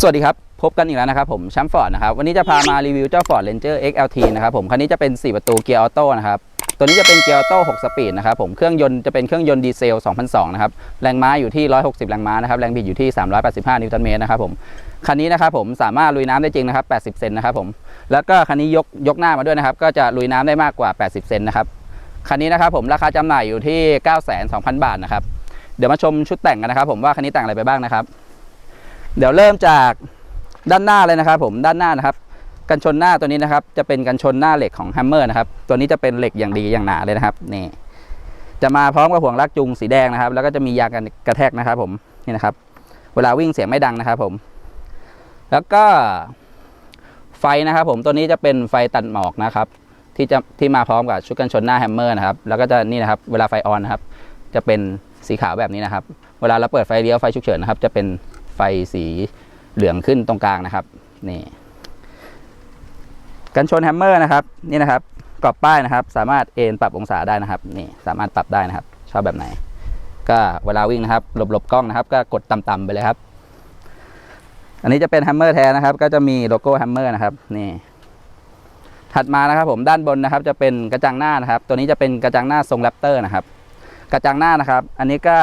สวัสดีครับ พบกันอีกแล้วนะครับผมแชมป์ฟอร์ดนะครับ วันนี้จะพามารีวิวเจ้า Ford Ranger XLT นะครับผม คันนี้จะเป็น 4 ประตูเกียร์ออโต้นะครับ ตัวนี้จะเป็นเกียร์ออโต้ 6 สปีดนะครับผม เครื่องยนต์จะเป็นเครื่องยนต์ดีเซล 2002 นะครับ แรงม้าอยู่ที่ 160 แรงม้านะครับ แรงบิดอยู่ที่ 385 นิวตันเมตรนะครับผม คันนี้นะครับผมสามารถลุยน้ำได้จริงนะครับ 80 เซนนะครับผม แล้วก็คันนี้ยกยกหน้ามาด้วยนะครับ ก็จะลุยน้ำได้มากกว่า 80 เซนนะครับ คันนี้นะครับผมราคาจำหน่ายอยู่ที่ 9 2 0 0 0 บาทนะครับ เดี๋ยวมาชมชุดแต่งกันนะครับผมว่าคันนี้แต่งอะไรไปบ้างนะครับ เดี๋ยวเริ่มจากด้านหน้าเลยนะครับผมด้านหน้านะครับ กันชนหน้าตัวนี้นะครับ จะเป็นกันชนหน้าเหล็กของแฮมเมอร์นะครับ ตัวนี้จะเป็นเหล็กอย่างดีอย่างหนาเลยนะครับนี่จะมาพร้อมกับห่วงลากจูงสีแดงนะครับ แล้วก็จะมียางกันกระแทกนะครับ ผมนี่นะครับ เวลาวิ่งเสียงไม่ดังนะครับ ผม แล้วก็ไฟนะครับ ผมตัวนี้จะเป็นไฟตัดหมอกนะครับ ที่จะที่มาพร้อมกับชุดกันชนหน้าแฮมเมอร์นะครับ แล้วก็จะนี่นะครับ เวลาไฟออนนะครับ จะเป็นสีขาวแบบนี้นะครับ เวลาเราเปิดไฟเลี้ยวไฟฉุกเฉินนะครับ จะเป็น ไฟสีเหลืองขึ้นตรงกลางนะครับนี่กันชนแฮมเมอร์นะครับนี่นะครับกรอบป้ายนะครับ สามารถเอ็นปรับองศาได้นะครับนี่สามารถปรับได้นะครับ ชอบแบบไหน ก็เวลาวิ่งนะครับหลบหลบกล้องนะครับ ก็กดต่ำๆไปเลยครับ อันนี้จะเป็นแฮมเมอร์แท้นะครับ ก็จะมีโลโก้แฮมเมอร์นะครับนี่ถัดมานะครับผมด้านบนนะครับ จะเป็นกระจังหน้านะครับ ตัวนี้จะเป็นกระจังหน้าทรงแรปเตอร์นะครับ กระจังหน้านะครับ อันนี้ก็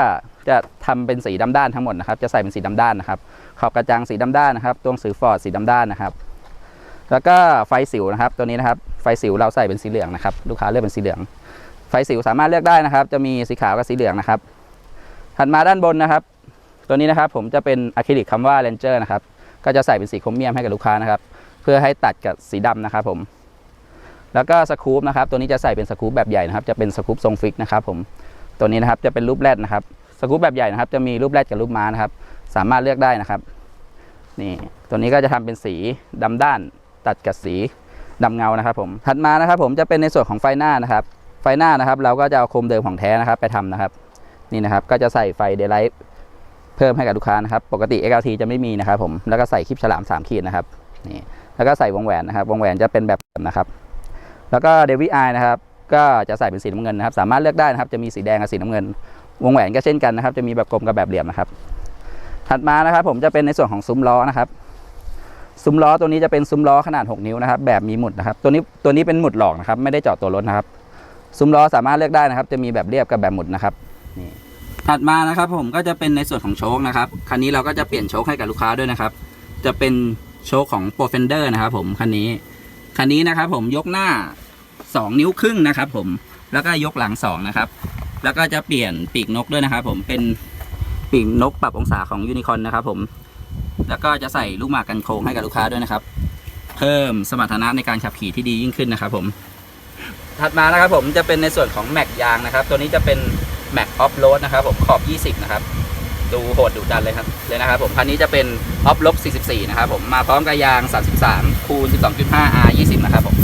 จะทำเป็นสีดำด้านทั้งหมดนะครับ จะใส่เป็นสีดำด้านนะครับ ขอบกระจังสีดำด้านนะครับ ตัวหนังสือฟอร์ดสีดำด้านนะครับ แล้วก็ไฟสิวนะครับ ตัวนี้นะครับ ไฟสิวเราใส่เป็นสีเหลืองนะครับ ลูกค้าเลือกเป็นสีเหลือง ไฟสิวสามารถเลือกได้นะครับ จะมีสีขาวกับสีเหลืองนะครับ ถัดมาด้านบนนะครับ ตัวนี้นะครับ ผมจะเป็นอะคริลิกคำว่า Ranger นะครับ ก็จะใส่เป็นสีโครเมียมให้กับลูกค้านะครับ เพื่อให้ตัดกับสีดำนะครับ ผม แล้วก็สครูปนะครับ ตัวนี้จะใส่เป็นสครูปแบบใหญ่นะครับ จะเป็นสครูปทรงฟิกนะครับ ผม ตัวนี้นะครับจะเป็นรูปแรดนะครับ สกู๊ปแบบใหญ่นะครับ จะมีรูปแรดกับรูปม้านะครับ สามารถเลือกได้นะครับ นี่ตัวนี้ก็จะทำเป็นสีดำด้านตัดกับสีดำเงานะครับผมถัดมานะครับ ผมจะเป็นในส่วนของไฟหน้านะครับ ไฟหน้านะครับ เราก็จะเอาโคมเดิมของแท้นะครับ ไปทำนะครับ นี่นะครับ ก็จะใส่ไฟเดย์ไลท์เพิ่มให้กับลูกค้านะครับ ปกติ XLT จะไม่มีนะครับ ผมแล้วก็ใส่คลิปฉลาม3ขีดนะครับนี่แล้วก็ใส่วงแหวนนะครับ วงแหวนจะเป็นแบบนะครับ แล้วก็เดวิไอนะครับ ก็จะใส่เป็นสีน้ำเงินนะครับ สามารถเลือกได้นะครับ จะมีสีแดงกับสีน้ำเงิน วงแหวนก็เช่นกันนะครับ จะมีแบบกลมกับแบบเหลี่ยมนะครับ ถัดมานะครับ ผมจะเป็นในส่วนของซุ้มล้อนะครับ ซุ้มล้อตัวนี้จะเป็นซุ้มล้อขนาด 6 นิ้วนะครับ แบบมีหมุดนะครับ ตัวนี้ตัวนี้เป็นหมุดหลอกนะครับ ไม่ได้เจาะตัวรถนะครับ ซุ้มล้อสามารถเลือกได้นะครับ จะมีแบบเรียบกับแบบหมุดนะครับนี่ถัดมานะครับ ผมก็จะเป็นในส่วนของโชคนะครับคันนี้เราก็จะเปลี่ยนโชคให้กับลูกค้าด้วยนะครับ จะเป็นโชคของ p r o f e n d e r นะครับ ผมคันนี้คันนี้นะครับ ผมยกหน้า 2 นิ้วครึ่งนะครับ ผมแล้วก็ยกหลัง2นะครับ แล้วก็จะเปลี่ยนปีกนกด้วยนะครับผมเป็นปีกนกปรับองศาของยูนิคอนนะครับผม แล้วก็จะใส่ลูกหมากกันโค้งให้กับลูกค้าด้วยนะครับ เพิ่มสมรรถนะในการขับขี่ที่ดียิ่งขึ้นนะครับ ผม ถัดมานะครับผมจะเป็นในส่วนของแม็กยางนะครับ ตัวนี้จะเป็นแม็กออฟโรดนะครับ ผมขอบ 20 นะครับ ดูโหดดุดันเลยครับเลยนะครับ ผมคันนี้จะเป็นออฟลบ44 นะครับ ผมมาพร้อมกับยาง 33คูณ12.5 R 20 นะครับผม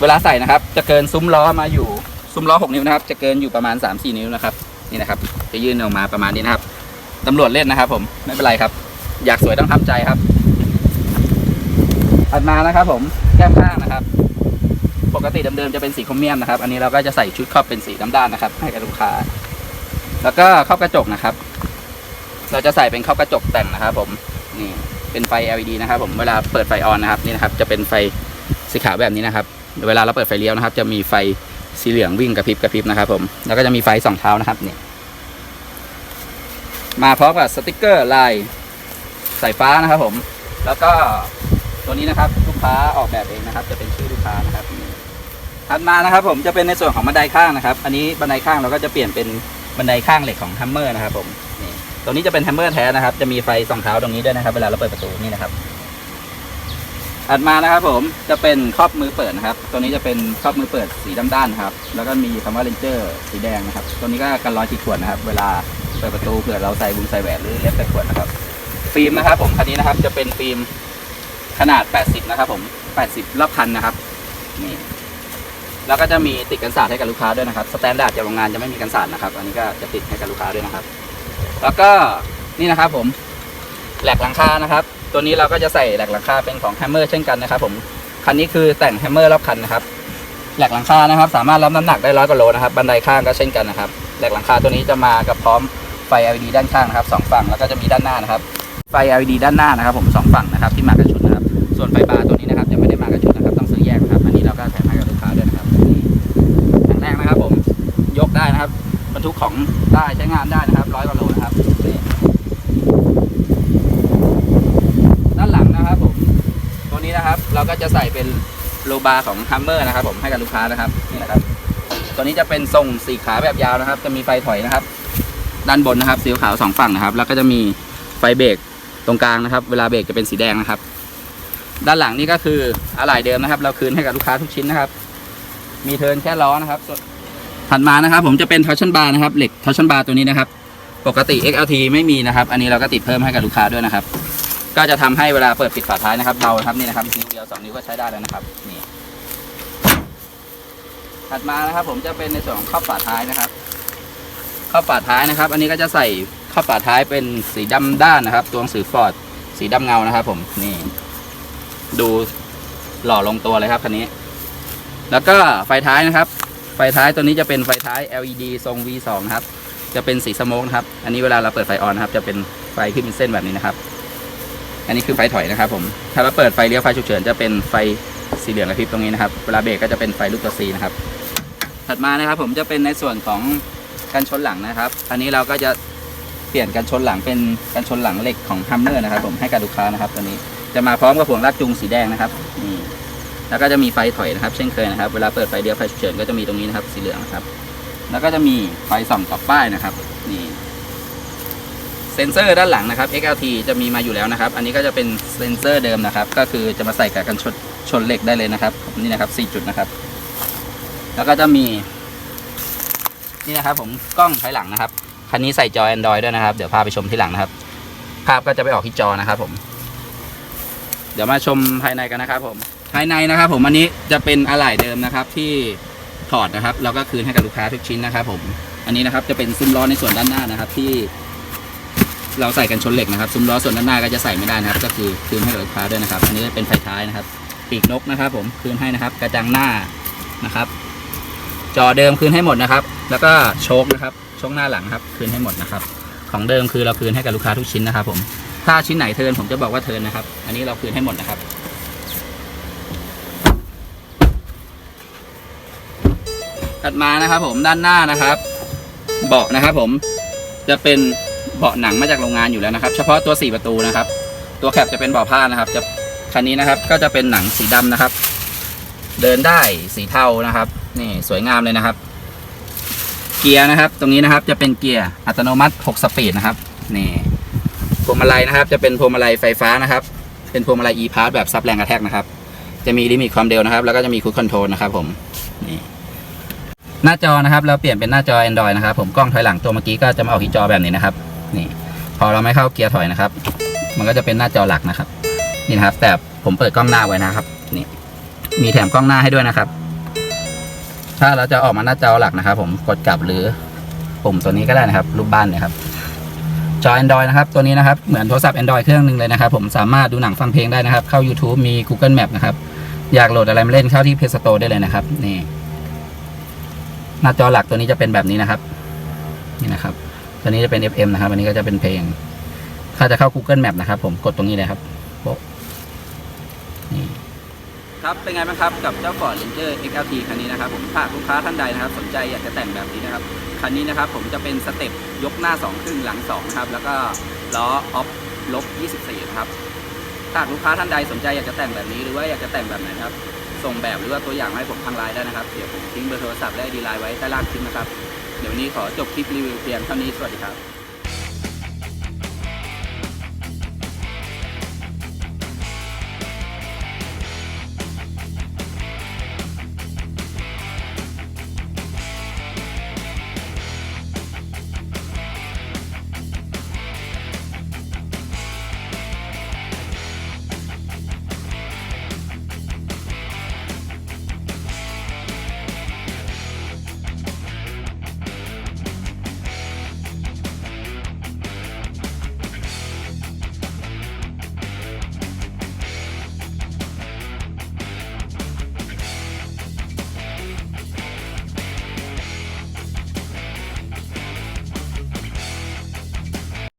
เวลาใส่นะครับ จะเกินซุ้มล้อมาอยู่ ซุ้มล้อ 6 นิ้วนะครับ จะเกินอยู่ประมาณ 3-4 นิ้วนะครับ นี่นะครับ จะยื่นออกมาประมาณนี้นะครับตำรวจเล่นนะครับ ผม ไม่เป็นไรครับ อยากสวยต้องทำใจครับถัดมานะครับ ผม แก้มข้างนะครับ ปกติเดิมๆจะเป็นสีโครเมียมนะครับ อันนี้เราก็จะใส่ชุดครอบเป็นสีดำด้านนะครับ ให้กับลูกค้า แล้วก็ครอบกระจกนะครับ เราจะใส่เป็นครอบกระจกแต่งนะครับ ผม นี่ เป็นไฟ LED นะครับ ผม เวลาเปิดไฟออนนะครับ นี่นะครับ จะเป็นไฟสีขาวแบบนี้นะครับ เวลาเราเปิดไฟเลี้ยวนะครับ จะมีไฟ สีเหลืองวิ่งกระพริบกระพริบนะครับ ผม แล้วก็จะมีไฟสองเท้านะครับเนี่ยมาพร้อมกับสติกเกอร์ลายสายฟ้านะครับ ผม แล้วก็ตัวนี้นะครับ ลูกค้าออกแบบเองนะครับ จะเป็นชื่อลูกค้านะครับถัดมานะครับ ผมจะเป็นในส่วนของบันไดข้างนะครับ อันนี้บันไดข้างเราก็จะเปลี่ยนเป็นบันไดข้างเหล็กของแฮมเมอร์นะครับ ผมนี่ตัวนี้จะเป็นแฮมเมอร์แท้นะครับ จะมีไฟสองเท้าตรงนี้ด้วยนะครับ เวลาเราเปิดประตูนี่นะครับ ถัดมานะครับผมจะเป็นครอบมือเปิดนะครับ ตัวนี้จะเป็นครอบมือเปิดสีดำด้านนะครับ แล้วก็มีคำว่าเรนเจอร์สีแดงนะครับ ตัวนี้ก็กันรอยขีดข่วนนะครับ เวลาเปิดประตูเผื่อเราใส่บุงใส่แหวนหรือเล็บใส่ขวดนะครับ ฟิล์มนะครับ ผมคันนี้นะครับจะเป็นฟิล์มขนาด 80 นะครับ ผม 80รอบคันนะครับนี่แล้วก็จะมีติดกันสาดให้กับลูกค้าด้วยนะครับสแตนดาร์ดจากโรงงานจะไม่มีกันสาดนะครับ อันนี้ก็จะติดให้กับลูกค้าด้วยนะครับ แล้วก็นี่นะครับ ผมแหลกหลังคานะครับ ตัวนี้เราก็จะใส่แหลกหลังคาเป็นของแฮมเมอร์เช่นกันนะครับผมคันนี้คือแต่งแฮมเมอร์รอบคันนะครับแหลกหลังคานะครับ สามารถรับน้ำหนักได้ร้อยกว่าโลนะครับบันไดข้างก็เช่นกันนะครับแหลกหลังคาตัวนี้จะมากับพร้อมไฟ LED ด้านข้างนะครับสองฝั่งแล้วก็จะมีด้านหน้านะครับ ไฟ LED ด้านหน้านะครับ ผมสองฝั่งนะครับที่มากับชุดนะครับ ส่วนไฟบาร์ตัวนี้นะครับจะไม่ได้มากับชุดนะครับต้องซื้อแยกนะครับอันนี้เราก็แถมให้กับลูกค้าด้วยนะครับนี่อย่างแรกนะครับผมยกได้นะครับบรรทุกของได้ใช้งานได้นะครับร้อยกว่าโลนะครับนี่ด้านหลังนะครับผมตัวนี้นะครับ เราก็ จะใส่เป็นโลบาร์ของฮัมเมอร์นะครับ ผมให้กับลูกค้านะครับนี่นะครับ ตัวนี้จะเป็นทรงสี่ขาแบบยาวนะครับ จะมีไฟถอยนะครับ ด้านบนนะครับสีขาวสองฝั่งนะครับ แล้วก็จะมีไฟเบรกตรงกลางนะครับ เวลาเบรกจะเป็นสีแดงนะครับ ด้านหลังนี่ก็คืออะไหล่เดิมนะครับ เราคืนให้กับลูกค้าทุกชิ้นนะครับ มีเทินแค่ล้อนะครับถัดมานะครับ ผมจะเป็นทัชชันบาร์นะครับเหล็กทัชชันบาร์ตัวนี้นะครับ ปกติ XLT ไม่มีนะครับ อันนี้เราก็ติดเพิ่มให้กับลูกค้าด้วยนะครับ ก็จะทำให้เวลาเปิดปิดฝาท้ายนะครับเบาครับนี่นะครับนิ้วเดียวสองนิ้วก็ใช้ได้แล้วนะครับนี่ถัดมานะครับ ผมจะเป็นในส่วนของครอบฝาท้ายนะครับครอบฝาท้ายนะครับ อันนี้ก็จะใส่ครอบฝาท้ายเป็นสีดำด้านนะครับ ตัวหนังสือฟอร์ดสีดำเงานะครับ ผมนี่ ดูหล่อลงตัวเลยครับคันนี้ แล้วก็ไฟท้ายนะครับ ไฟท้ายตัวนี้จะเป็นไฟท้าย LED ทรง V2 นะครับ จะเป็นสีสโมกนะครับ อันนี้เวลาเราเปิดไฟออนนะครับ จะเป็นไฟขึ้นเป็นเส้นแบบนี้นะครับ อันนี้คือไฟถอยนะครับผม ถ้าเราเปิดไฟเลี้ยวไฟฉุกเฉินจะเป็นไฟสีเหลืองกระพริบตรงนี้นะครับ เวลาเบรกก็จะเป็นไฟลูกตัว C นะครับ ถัดมานะครับผมจะเป็นในส่วนของกันชนหลังนะครับ อันนี้เราก็จะเปลี่ยนกันชนหลังเป็นกันชนหลังเหล็กของฮัมเมอร์นะครับ ผมให้กับลูกค้านะครับตัวนี้จะมาพร้อมกับห่วงลากจูงสีแดงนะครับนี่แล้วก็จะมีไฟถอยนะครับ เช่นเคยนะครับ เวลาเปิดไฟเลี้ยวไฟฉุกเฉินก็จะมีตรงนี้นะครับสีเหลืองนะครับ แล้วก็จะมีไฟส่องกับป้ายนะครับ นี่ เซนเซอร์ด้านหลังนะครับ XLT จะมีมาอยู่แล้วนะครับ อันนี้ก็จะเป็นเซนเซอร์เดิมนะครับ ก็คือจะมาใส่กับกันชนชนเหล็กได้เลยนะครับ นี่นะครับ 4 จุดนะครับ แล้วก็จะมี นี่นะครับ ผมกล้องถอยหลังนะครับ คันนี้ใส่จอ Android ด้วยนะครับ เดี๋ยวพาไปชมที่หลังนะครับ ภาพก็จะไปออกที่จอนะครับ ผม เดี๋ยวมาชมภายในกันนะครับ ผม ภายในนะครับ ผมอันนี้จะเป็นอะไหล่เดิมนะครับ ที่ถอดนะครับ เราก็คืนให้กับลูกค้าทุกชิ้นนะครับ ผม อันนี้นะครับจะเป็นซุ้มล้อในส่วนด้านหน้านะครับ ที่ เราใส่กันชนเหล็กนะครับซุ้มล้อส่วนด้านหน้าก็จะใส่ไม่ได้นะครับ ก็คือคืนให้กับลูกค้าด้วยนะครับ อันนี้เป็นไฟท้ายนะครับปีกนกนะครับ ผมคืนให้นะครับ กระจังหน้านะครับ จอเดิมคืนให้หมดนะครับ แล้วก็โชคนะครับโชคหน้าหลังครับ คืนให้หมดนะครับ ของเดิมคือเราคืนให้กับลูกค้าทุกชิ้นนะครับ ผมถ้าชิ้นไหนเทินผมจะบอกว่าเทินนะครับ อันนี้เราคืนให้หมดนะครับถัดมานะครับ ผมด้านหน้านะครับ เบาะนะครับ ผมจะเป็น เบาะหนังมาจากโรงงานอยู่แล้วนะครับ เฉพาะตัวสี่ประตูนะครับ ตัวแคปจะเป็นเบาะผ้านะครับ จะคันนี้นะครับก็จะเป็นหนังสีดำนะครับ เดินได้สีเทานะครับนี่สวยงามเลยนะครับ เกียร์นะครับ ตรงนี้นะครับจะเป็นเกียร์อัตโนมัติ 6 สปีดนะครับนี่พวงมาลัยนะครับ จะเป็นพวงมาลัยไฟฟ้านะครับ เป็นพวงมาลัย e-pass แบบซับแรงกระแทกนะครับ จะมีลิมิตความเร็วนะครับ แล้วก็จะมีคู i คอนโทรลนะครับ ผมนี่หน้าจอนะครับ เราเปลี่ยนเป็นหน้าจอ Android นะครับ ผมกล้องถอยหลังตัวเมื่อกี้ก็จะมาออกที่จอแบบนี้นะครับ นี่พอเราไม่เข้าเกียร์ถอยนะครับ มันก็จะเป็นหน้าจอหลักนะครับ นี่นะครับ แต่ผมเปิดกล้องหน้าไว้นะครับ นี่ มีแถมกล้องหน้าให้ด้วยนะครับ ถ้าเราจะออกมาหน้าจอหลักนะครับ ผมกดกลับหรือปุ่มตัวนี้ก็ได้นะครับ รูปบ้านเนี่ยครับ จอ Android นะครับ ตัวนี้นะครับ เหมือนโทรศัพท์ Android เครื่องหนึ่งเลยนะครับ ผมสามารถดูหนังฟังเพลงได้นะครับ เข้า YouTube มี Google Map นะครับ อยากโหลดอะไรมาเล่นเข้าที่ Play Store ได้เลยนะครับ นี่ หน้าจอหลักตัวนี้จะเป็นแบบนี้นะครับ นี่นะครับ ตัวนี้จะเป็น FM นะครับ อันนี้ก็จะเป็นเพลง ถ้าจะเข้า Google Map นะครับ ผมกดตรงนี้เลยครับโป๊ะนี่ครับเป็นไงบ้างครับกับเจ้า Ford Ranger XLT คันนี้นะครับ ผมถ้าลูกค้าท่านใดนะครับ สนใจอยากจะแต่งแบบนี้นะครับคันนี้นะครับ ผมจะเป็นสเต็ปยกหน้า2ครึ่งหลัง2ครับแล้วก็ล้อออฟลบ24นะครับถ้าลูกค้าท่านใดสนใจอยากจะแต่งแบบนี้หรือว่าอยากจะแต่งแบบไหนครับส่งแบบหรือว่าตัวอย่างให้ผมทางไลน์ได้นะครับเดี๋ยวผมทิ้งเบอร์โทรศัพท์และดีไลน์ไว้ใต้ล่างคลิปนะครับ เดี๋ยววันนี้ขอจบคลิปรีวิวเพียงเท่านี้สวัสดีครับ